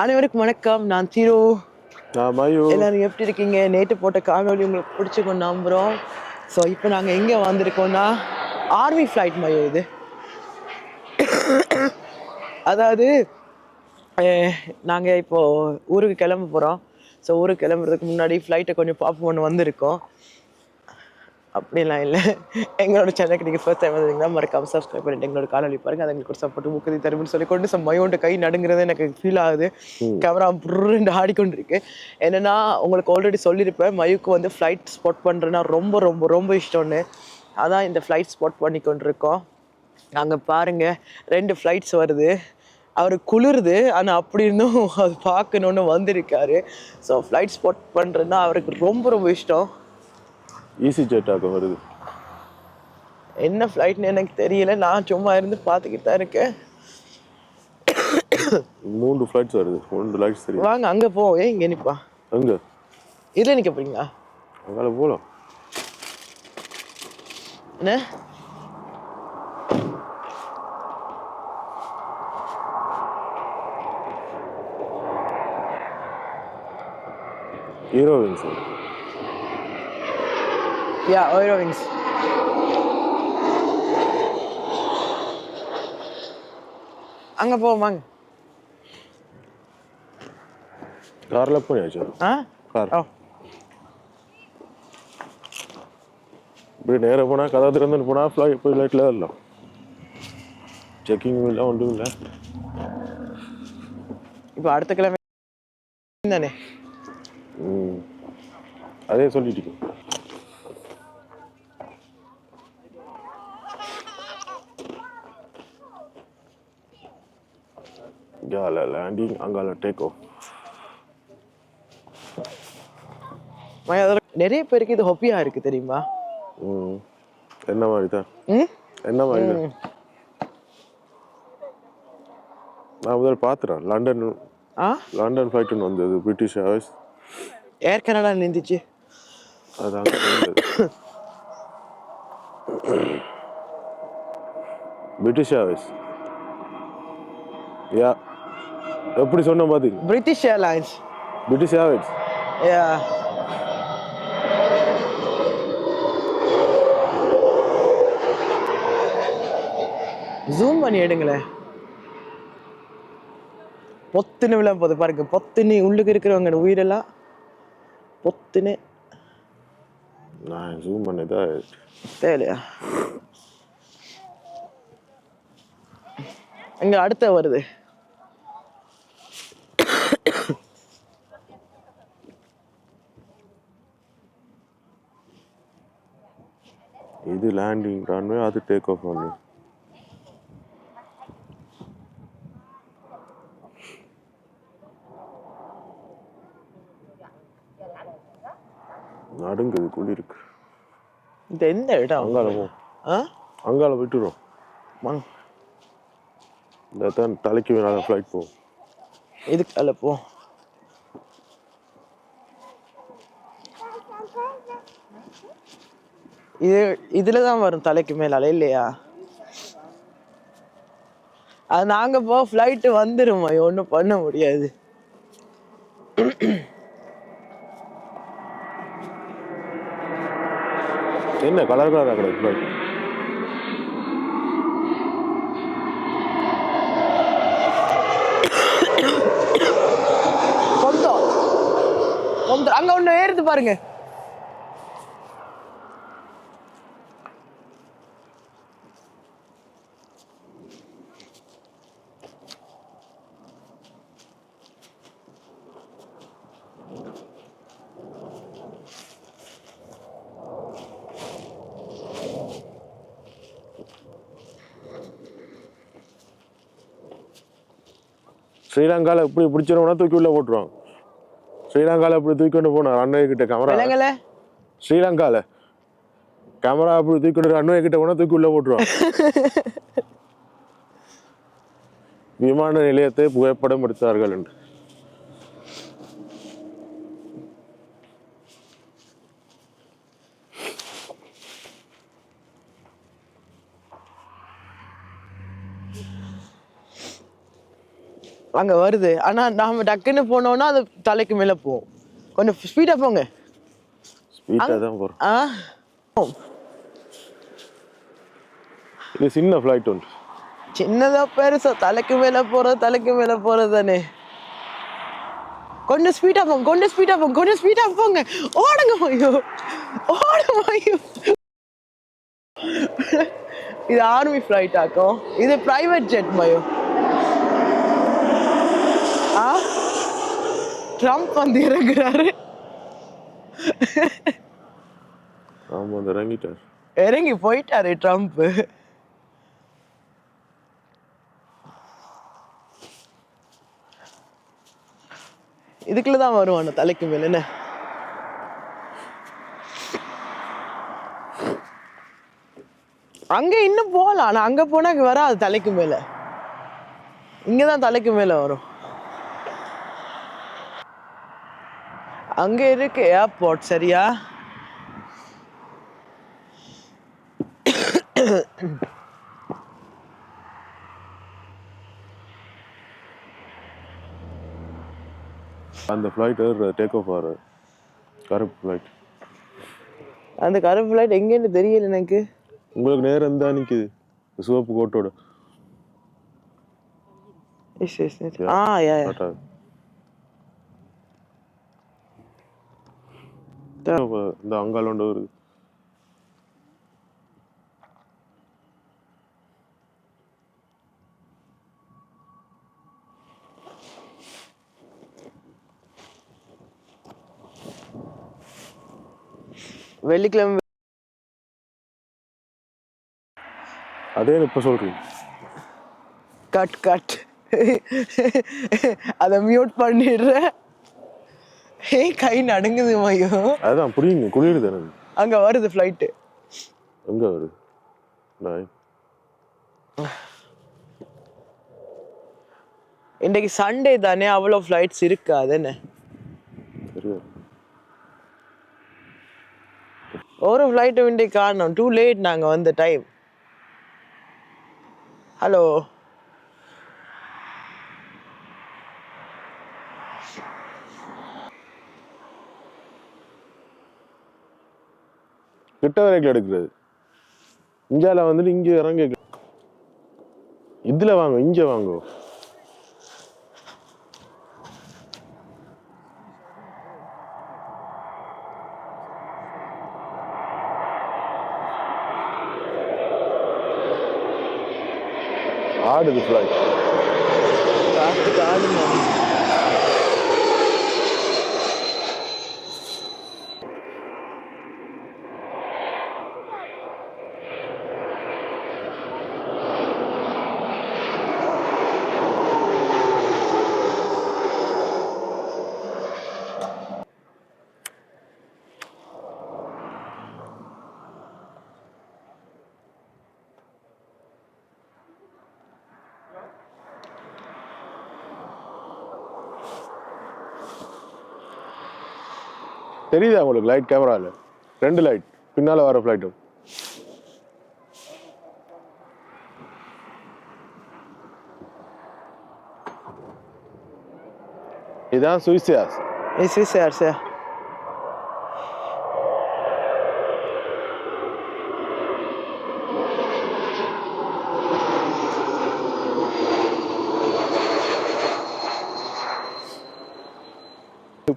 அனைவருக்கும் வணக்கம். நான் தீரோ. எல்லாரும் எப்படி இருக்கீங்க? நேற்று போட்ட காணொளி உங்களுக்கு பிடிச்சிக்கும் நம்புகிறோம் ஸோ இப்போ நாங்கள் எங்கே வந்திருக்கோம்னா ஆர்மி ஃப்ளைட் மயோ இது. அதாவது நாங்கள் இப்போது ஊருக்கு கிளம்ப போகிறோம் ஸோ ஊருக்கு கிளம்புறதுக்கு முன்னாடி ஃப்ளைட்டை கொஞ்சம் பார்ப்போம்னு வந்திருக்கோம். அப்படிலாம் இல்லை. எங்களோட சேனலுக்கு நீங்கள் ஃபர்ஸ்ட் டைம் வந்தீங்கன்னா மறக்காம சப்ஸ்கிரைப் பண்ணிட்டு எங்களோட காணொலி பாருங்க. அது எங்களுக்கு சப்போர்ட் முக்கதி தரும்னு சொல்லி கொண்டு சம் மயோண்ட கை நடுங்கிறது எனக்கு ஃபீல் ஆகுது. கேமரா புருண்டு ஆடிக்கொண்டு இருக்கு என்னன்னா உங்களுக்கு ஆல்ரெடி சொல்லியிருப்பேன் மயுக்கு வந்து ஃப்ளைட் ஸ்பாட் பண்ணுறேன்னா ரொம்ப ரொம்ப ரொம்ப இஷ்டம்னு. அதான் இந்த ஃப்ளைட் ஸ்பாட் பண்ணி கொண்டிருக்கோம். அங்கே பாருங்க ரெண்டு ஃப்ளைட்ஸ் வருது. அவருக்கு குளிருது ஆனால் அப்படி இருந்தும் அது பார்க்கணுன்னு வந்திருக்காரு. ஸோ ஃப்ளைட் ஸ்பாட் பண்ணுறதுன்னா அவருக்கு ரொம்ப ரொம்ப இஷ்டம். ஈஸி ஜெட்டாக வருது. என்ன ஃப்ளைட்னு எனக்கு தெரியல. நான் சும்மா இருந்து பார்த்துக்கிட்டு தான் இருக்கேன். மூன்று ஃப்ளைட்ஸ் வருது. மூன்று ஃப்ளைட்ஸ் தெரியும் வாங்க அங்கே போவோம் ஏன் இங்கே நிப்பா. எங்க இதில் நிற்க போறீங்களா? அங்கால போகலாம் என்ன? ஹீரோவின் சார். யா ஓரோவிங்ஸ் அங்கே போவோம் வாங்க காரில் போயாச்சு ஆ கார் இப்படி நேராக போனால் கதை திறந்துட்டு போனால் ஃப்ளைட் போய் ஃப்ளைட்டில் வரலாம் செக்கிங் இல்லை ஒன்றும் இல்லை இப்போ அடுத்த கிழமை தானே அதே சொல்லிட்டீங்க இங்கால லேண்டிங் அங்கால டேக் ஆஃப் நிறைய பேருக்கு இது ஹொப்பியாக இருக்குது தெரியுமா? ம். என்ன மாதிரி தான்? என்ன மாதிரி தான்? நான் முதல்ல பார்த்துறேன் லண்டன் ஆ? லண்டன் ஃப்ளைட்டுன்னு வந்தது பிரிட்டிஷ் ஏர்வேஸ் ஏர் கனடா நின்றுச்சு. அது அங்கே இருந்தது பிரிட்டிஷ் ஏர்வேஸ் யா எப்படி சொன்ன பார்த்தீங்க British Airlines British Airways yeah zoom பண்ணி எடுங்களேன். பொத்துன்னு விழா போகுது பாருங்க. பொத்துன்னு உள்ளுக்கு இருக்கிறவங்க உயிரெல்லாம் பொத்துன்னு. நான் ஜூம் பண்ணதா? தேவையா இங்க அடுத்த வருது. இது லேண்டிங் ரன்வே அது டேக் ஆஃப் பண்ணு நடுங்குது குளிருக்கு இது எந்த இடம்? அங்கால போ. ஆ? அங்கால விட்டுரும் வாங்க இந்த தான் தலைக்கு வேணாலும் ஃப்ளைட் போகும். இதுக்கு அல்ல போ. இது இதுல தான் வரும் தலைக்கு மேலால இல்லையா? அது நாங்க போ ஃப்ளைட்டு வந்துருமா? ஒன்றும் பண்ண முடியாது. என்ன கலர் கலராக கிடக்கு ஃப்ளைட் அங்க ஒண்ணு ஏறுது பாருங்க. ஸ்ரீலங்காவில் இப்படி பிடிச்சிருவோம்னா தூக்கி உள்ள போட்டுருவாங்க. ஸ்ரீலங்காவில் இப்படி தூக்கி கொண்டு போனார் அண்ணன் கிட்ட கேமரா ஸ்ரீலங்காவில் கேமரா அப்படி தூக்கி கொண்டு அண்ணன் கிட்ட போனால் தூக்கி உள்ள போட்டுருவாங்க. விமான நிலையத்தை புகைப்படம் எடுத்தார்கள் என்று. அங்க வருது. ஆனா நாம டக்குன்னு போனோம்னா அது தலைக்கு மேல போகும். கொஞ்சம் ஸ்பீடா போங்க. ஸ்பீட்டாக தான் போகிறோம் ஆ? இது சின்ன ஃப்ளைட் உண்டு. சின்னதா பெருசா. தலைக்கு மேல போறது தலைக்கு மேல போறது தானே. கொஞ்சம் ஸ்பீடா போங்க கொஞ்சம் ஸ்பீடா போங்க கொஞ்சம் ஸ்பீடா போங்க. ஓடுங்க ஐயோ. ஓடுங்க ஐயோ. இது ஆர்மி ஃப்ளைட் ஆக்கும். இது பிரைவேட் ஜெட் மயோ ட்ரம்ப் வந்து இறங்குறாரு. ஆமாம் அந்த இறங்கிட்டார். இறங்கி போயிட்டாரு ட்ரம்ப் இதுக்குள்ள தான் வருவான் தலைக்கு மேல என்ன? அங்க இன்னும் போகலாம் ஆனா அங்க போனா வராது தலைக்கு மேல. இங்கதான் தலைக்கு மேல வரும். அங்க இருக்கு ஏர்போர்ட் சரியா? அந்த ஃப்ளைட் டேக் ஆஃப் ஆகிற கருப்பு ஃப்ளைட் அந்த கருப்பு ஃப்ளைட் எங்கேன்னு தெரியல எனக்கு. உங்களுக்கு நேரம் தான் நிற்குது சிவப்பு கோட்டோட. Yes yes yes ah yeah yeah காட்டாது இந்த அங்கால ஒன்று வருது வெள்ளிக்கிழமை அதே இப்போ சொல்கிறீங்க கட் கட் அதை மியூட் பண்ணிடுறேன். ஏய் கை நடுங்குது மையோ. அதுதான் புரியுங்க குளிருது எனக்கு அங்க வருது ஃப்ளைட்டு எங்கே வருது? நான் இன்னைக்கு சண்டே தானே அவ்வளோ ஃப்ளைட்ஸ் இருக்காது என்ன தெரியாது. ஒரு ஃப்ளைட்டு இன்றைக்கு காணோம். டூ லேட் நாங்கள் வந்த டைம் ஹலோ கிட்ட வரைக்கும் எடுக்கிறது. இந்தியால வந்துட்டு இங்கே இறங்க இதுல வாங்க இங்கே வாங்க. ஆடுது ஃப்ளைட் தெரியுதா உங்களுக்கு லைட் கேமரால ரெண்டு லைட் பின்னால வர ஃப்ளைட்டும் இதான் சுவிசியாஸ். எஸ் எஸ் சார்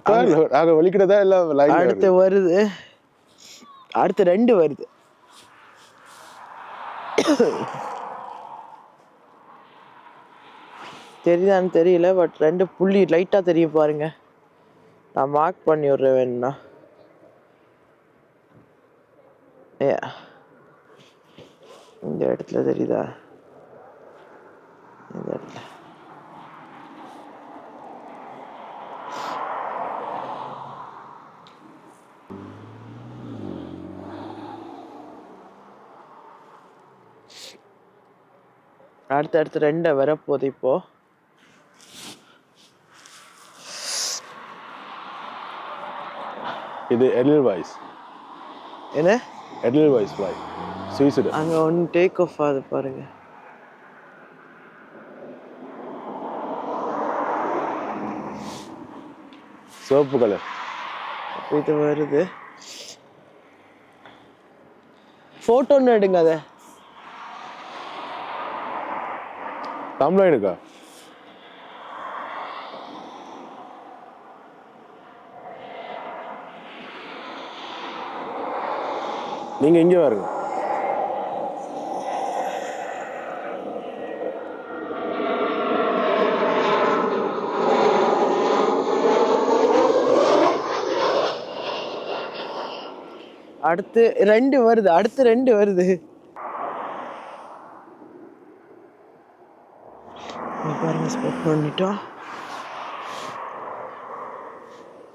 சார் இப்ப நாங்க வெளிக்கிட்டதா இல்ல அடுத்து வருது. அடுத்து ரெண்டு வருது. தெரியுதான்னு தெரியல பட் ரெண்டு புள்ளி லைட்டாக தெரியும் பாருங்க. நான் மார்க் பண்ணி விட்றேன் வேணும்னா. ஏ இந்த இடத்துல தெரியுதா? இந்த இடத்துல. அடுத்து அடுத்து ரெண்டை வரப்போகுது இப்போ. இது எடில் வாய்ஸ் என்ன? எடில் வாய்ஸ் ஃப்ளைட் சுவிசிடு அங்க ஒன்று டேக் ஆஃப் ஆகுது பாருங்க. சிவப்பு கலர் இது வருது. போட்டோ ஒன்று எடுங்க அதை. தமிழ்நாடுக்கா நீங்க இங்க பாருங்க அடுத்து ரெண்டு வருது அடுத்து ரெண்டு வருது இங்க பாருங்க ஸ்பெட் பண்ணிட்டோம்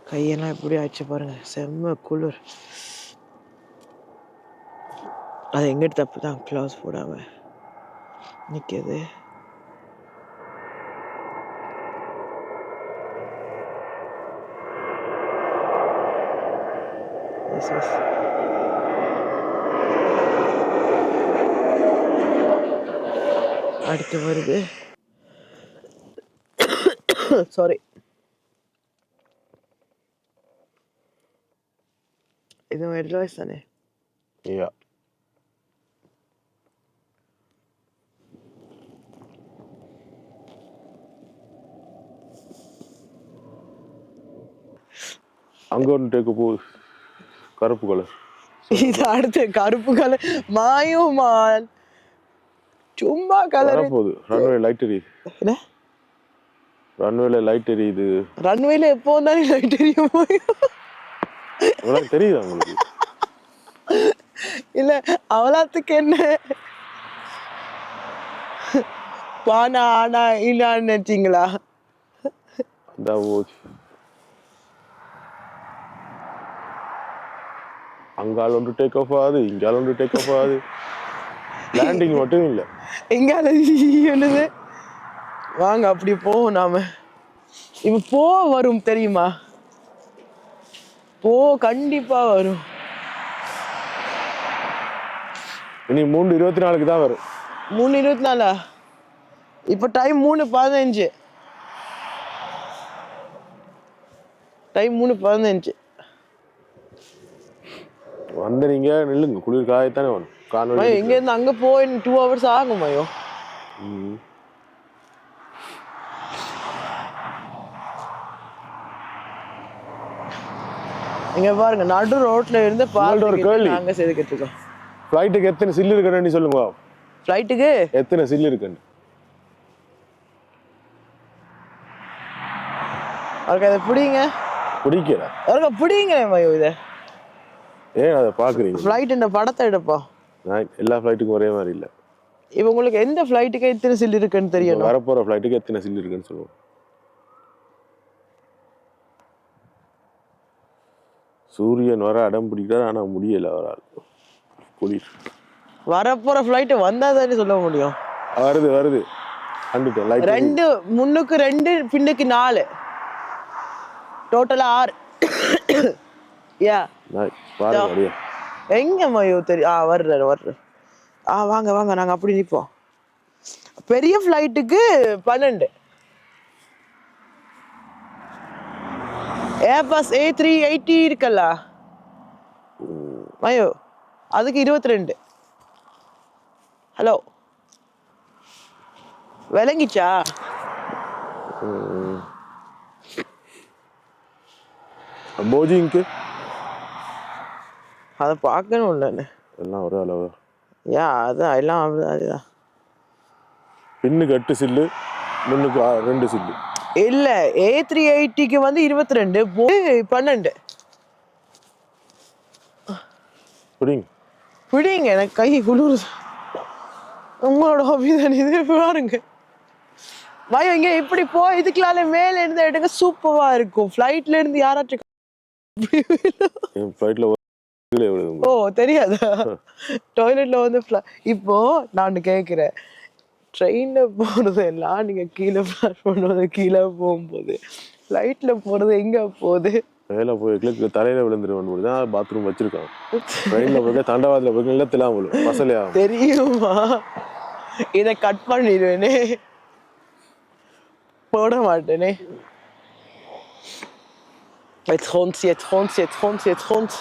கையெல்லாம் எப்படி ஆச்சு பாருங்க. செம்ம குளிர். அது எங்கிட்ட தப்பு தான் க்ளவுஸ் போடாம நிற்கிது This அடுத்து வருது. சாரி இது எட் வாய்ஸ் தானே ஐயா அங்க ஒன்று டேக்க போகுது கருப்பு கலர் இது அடுத்து கருப்பு கலர் மாயுமான் சும்மா கலர். வரப்போகுது. ரன்வே லைட் எரியுது என்ன? ரன்வேல லைட் எரியுது. ரன்வேல எப்போ வந்தாலும் லைட் தெரியும் அதெல்லாம் தெரியுதா உங்களுக்கு? இல்ல அவலாத்துக்கு என்ன? பானா ஆனா இல்லான்னு நினைச்சீங்களா? அந்த போச்சு அங்கால ஒன்று டேக் ஆஃப் ஆகுது இங்கால ஒன்று டேக் ஆஃப் ஆகுது. லேண்டிங் மட்டும் இல்லை. எங்கால என்னது? வாங்க அப்படி போவோம் நாம. இப்ப போ வரும் தெரியுமா? போ கண்டிப்பா வரும். இனி மூணு இருபத்தி நாலுக்கு தான் வரும். மூணு இருபத்தி நாலா? இப்போ டைம் மூணு பதினஞ்சு. டைம் மூணு பதினஞ்சு. வந்து நீங்க நில்லுங்க. குளிர் காயத்தானே வரும். காணொலி மயோ இங்க இருந்து அங்க போய் டூ ஹவர்ஸ் ஆகும் மயோ. ம். இங்க பாருங்க நடு ரோட்ல இருந்து உங்கள்ட்ட ஒரு கேள்வி. நாங்க செதுக்கிட்டு இருக்கோம் ஃப்ளைட்டுக்கு எத்தனை சில்லு இருக்குன்னு சொல்லுங்க. ஃப்ளைட்டுக்கு எத்தனை சில்லு இருக்குன்னு. அவருக்கு அதை பிடிங்க. பிடிக்கல. அவருக்கு பிடிங்க மயோ இதை. ஏன் அதை பாக்குறீங்க ஃப்ளைட் இந்த படத்தை எடுப்போம். நான் எல்லா ஃப்ளைட்டுக்கும் ஒரே மாதிரி இல்லை. இப்போ உங்களுக்கு எந்த ஃப்ளைட்டுக்கு எத்தனை சில் இருக்குன்னு தெரியணும். வரப்போற ஃப்ளைட்டுக்கு எத்தனை சில்லு இருக்குன்னு சொல்லுவோம். சூரியன் வர அடம் பிடிக்கிறார் ஆனா முடியல அவரால். குளிர் வரப்போற ஃப்ளைட் வந்தா தானே சொல்ல முடியும். வருது வருது. ரெண்டு முன்னுக்கு ரெண்டு பின்னுக்கு நாலு. டோட்டலா ஆறு. யா எங்க மயோ தெரியும் ஆ வர்றாரு வர்றாரு. ஆ வாங்க வாங்க நாங்க அப்படி நிப்போம். பெரிய ஃப்ளைட்டுக்கு பன்னெண்டு. ஏர்பஸ் ஏ த்ரீ எயிட்டி இருக்கல்ல? மயோ அதுக்கு இருபத்தி ரெண்டு ஹலோ விளங்கிச்சா போஜிங்க்கு அதை பார்க்கணும் இல்லைன்னு எல்லாம் ஒரே அளவு. யா அதான் எல்லாம் அதுதான். பின்னுக்கு எட்டு சில்லு முன்னுக்கு ரெண்டு சில்லு. இல்ல ஏ த்ரீ எயிட்டிக்கு வந்து இருபத்தி ரெண்டு பன்னெண்டு. புரியுங்க பிடிங்க எனக்கு கை குளிருது. உங்களோட ஹாபி தானே இது? பாருங்க. வயோ இங்க இப்படி போ இதுக்குலால மேல இருந்து எடுங்க சூப்பரா இருக்கும். ஃப்ளைட்ல இருந்து யாராச்சும் விழுதுங்க ஓ தெரியாதா? டாய்லெட்ல வந்து இப்போ நான் கேக்குறேன். ட்ரெயின்ல போறது எல்லாம் நீங்க கீழே ஃபிளாஷ் பண்ணுறது கீழே போகும்போது. ஃப்ளைட்ல போறது எங்க போகுது? மேலே போய் கிளிக்கு தலையில விழுந்துருவேன் போது தான் பாத்ரூம் வச்சிருக்கான். ட்ரெயினில் போய் தண்டவாளத்தில் போய் நிலத்திலாம் விழும் பசலையாகும் தெரியுமா? இதை கட் பண்ணிடுவேனே. போட மாட்டேனே. Jetzt rund's, jetzt rund's, jetzt rund's, jetzt rund's.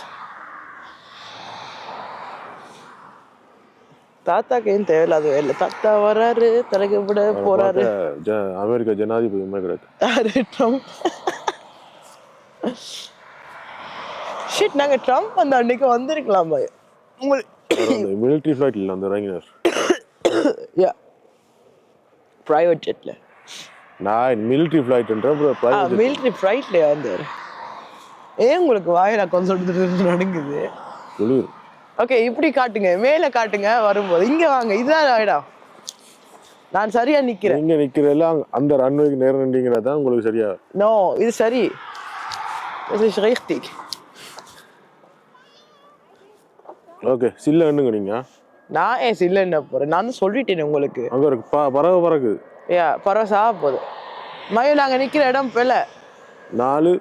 தாத்தாக்கு ஏன் தேவையில்லாத வேலை. தாத்தா வராரு தலைக்கு விட போறாரு. அமெரிக்க ஜனாதிபதி மாதிரி ட்ரம்ப்? ஷிட் நாங்க ட்ரம்ப் அந்த அன்னைக்கு வந்திருக்கலாம் பாய். உங்களுக்கு மிலிட்ரி ஃப்ளைட்டில் அந்த இறங்கினார். யா ப்ரைவேட் ஜெட்ல நான் மிலிட்ரி ஃப்ளைட்ன்ற ஆ ப்ரைவேட் மிலிட்ரி ஃப்ளைட்ல வந்தார். ஏன் உங்களுக்கு வாயில கொஞ்சம் நடுங்குது குளிர் ஓகே இப்படி காட்டுங்க. மேலே காட்டுங்க வரும்போது. இங்க வாங்க. இதுதான் இடம். நான் சரியா நிக்கிறேன். நீங்க நிக்கிறதெல்லாம் அந்த ரன்வேக்கு நேரம் தான் உங்களுக்கு சரியா நோ இது சரி. இது richtig. ஓகே சில்ல எண்ணுங்க நீங்க. நான் ஏன் சில்ல என்ன போறேன்? நான் தான் சொல்லிட்டேன் உங்களுக்கு. அங்க ப பறவை பறக்குது. ஏ பரவாயில்ல சாக போகுது. மயில் நாங்க நிக்கிற இடம் பிள்ளை நாலு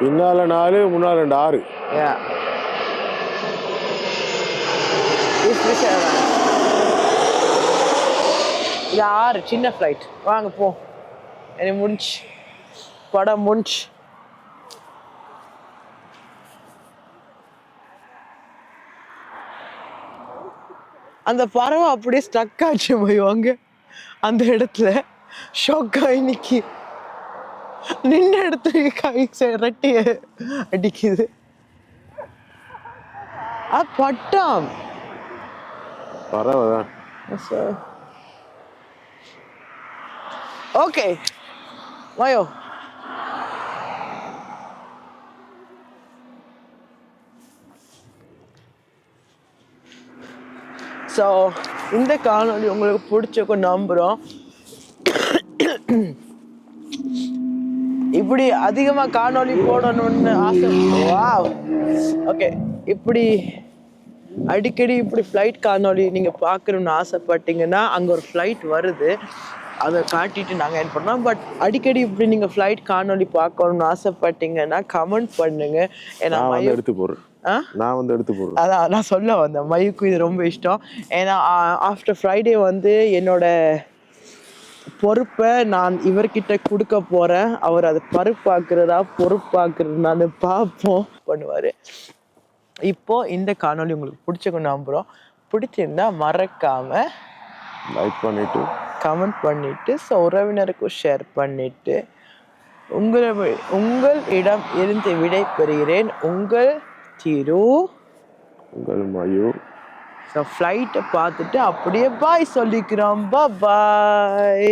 பின்னால நாலு முன்னால ரெண்டு ஆறு. இது ஆறு சின்ன ஃப்ளைட் வாங்க போ. எனக்கு முடிஞ்சு. படம் முடிஞ்சு. அந்த பறவை அப்படியே ஸ்டக் ஆச்சு போய் வாங்க. அந்த இடத்துல. ஷாக் ஆகி நின்ன இடத்துல கை ரெட்டிய அடிக்குது. ஆ பட்டம். தான் ஓகே வாயோ. ஸோ இந்த காணொளி உங்களுக்கு பிடிச்சிருக்கும் நம்புகிறோம் இப்படி அதிகமாக காணொளி போடணும்னு ஆசை. வாவ் ஓகே இப்படி அடிக்கடி இப்படி ஃப்ளைட் காணொளி நீங்கள் பார்க்கணுன்னு ஆசைப்பட்டீங்கன்னா அங்கே ஒரு ஃப்ளைட் வருது. அதை காட்டிட்டு நாங்கள் என்ன பண்ணோம் பட் அடிக்கடி இப்படி நீங்கள் ஃப்ளைட் காணொளி பார்க்கணும்னு ஆசைப்பட்டீங்கன்னா கமெண்ட் பண்ணுங்க. ஏன்னா எடுத்து போடுறேன். ஆ? நான் வந்து எடுத்து போடுறேன். அதான் நான் சொல்ல வந்தேன். மயுக்கு இது ரொம்ப இஷ்டம். ஏன்னா ஆஃப்டர் ஃப்ரைடே வந்து என்னோட பொறுப்பை நான் இவர்கிட்ட கொடுக்க போறேன். அவர் அதை பருப்பாக்குறதா பொறுப்பாக்குறதுனால பார்ப்போம் பண்ணுவார். இப்போ இந்த காணொளி உங்களுக்கு பிடிச்சிருக்கும் நம்புகிறோம் பிடிச்சிருந்தா மறக்காம லைக் பண்ணிட்டு கமெண்ட் பண்ணிட்டு ஸோ உறவினருக்கும் ஷேர் பண்ணிட்டு உங்களை உங்கள் இடம் இருந்து விடை பெறுகிறேன் உங்கள் திரு உங்கள் மயூ ஸோ ஃப்ளைட்டை பார்த்துட்டு அப்படியே பாய் சொல்லிக்கிறோம். பாய்